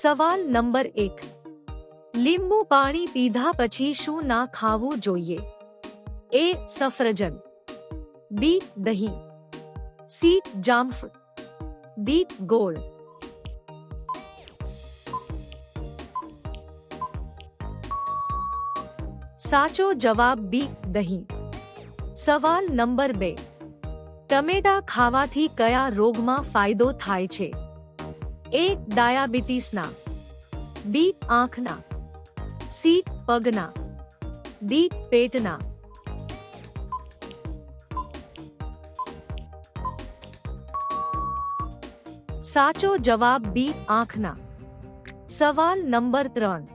सवाल नंबर 1 नींबू पानी पीधा पछि શું ન ખાવું જોઈએ એ સફરજન બી દહીં સી જામફળ ડી ગોળ સાચો જવાબ બી દહીં સવાલ નંબર 2 ટમેટા ખાવાથી કયા રોગમાં ફાયદો થાય છે એ ડાયાબિટીસના બી આંખના સી પગના ડી પેટના સાચો જવાબ બી આંખના સવાલ નંબર ત્રણ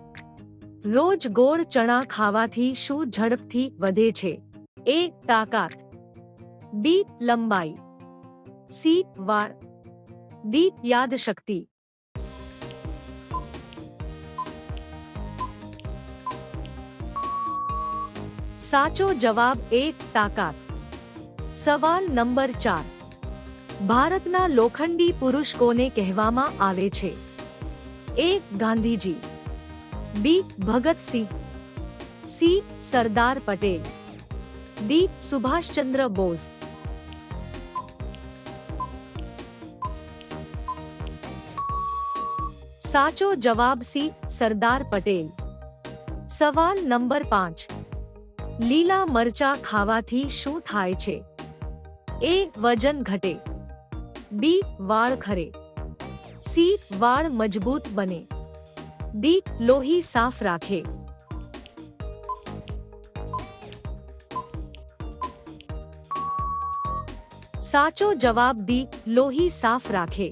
રોજ ગોળ ચણા ખાવાથી શું ઝડપથી વધે છે એ તાકાત બી લંબાઈ સી વાળ दी याद शक्ति સાચો જવાબ એક તાકાત સવાલ નંબર ચાર ભારતના લોખંડી પુરુષ કોને કહેવામાં આવે છે A Gandhiji B Bhagat Singh C Sardar Patel D Subhash Chandra Bose साचो जवाब सी सरदार पटेल सवाल नंबर पांच लीला मरचा खावा थी शू थाय छे ए वजन घटे बी वाल खरे सी वाल मजबूत बने दी लोही साफ राखे साचो जवाब दी लोही साफ राखे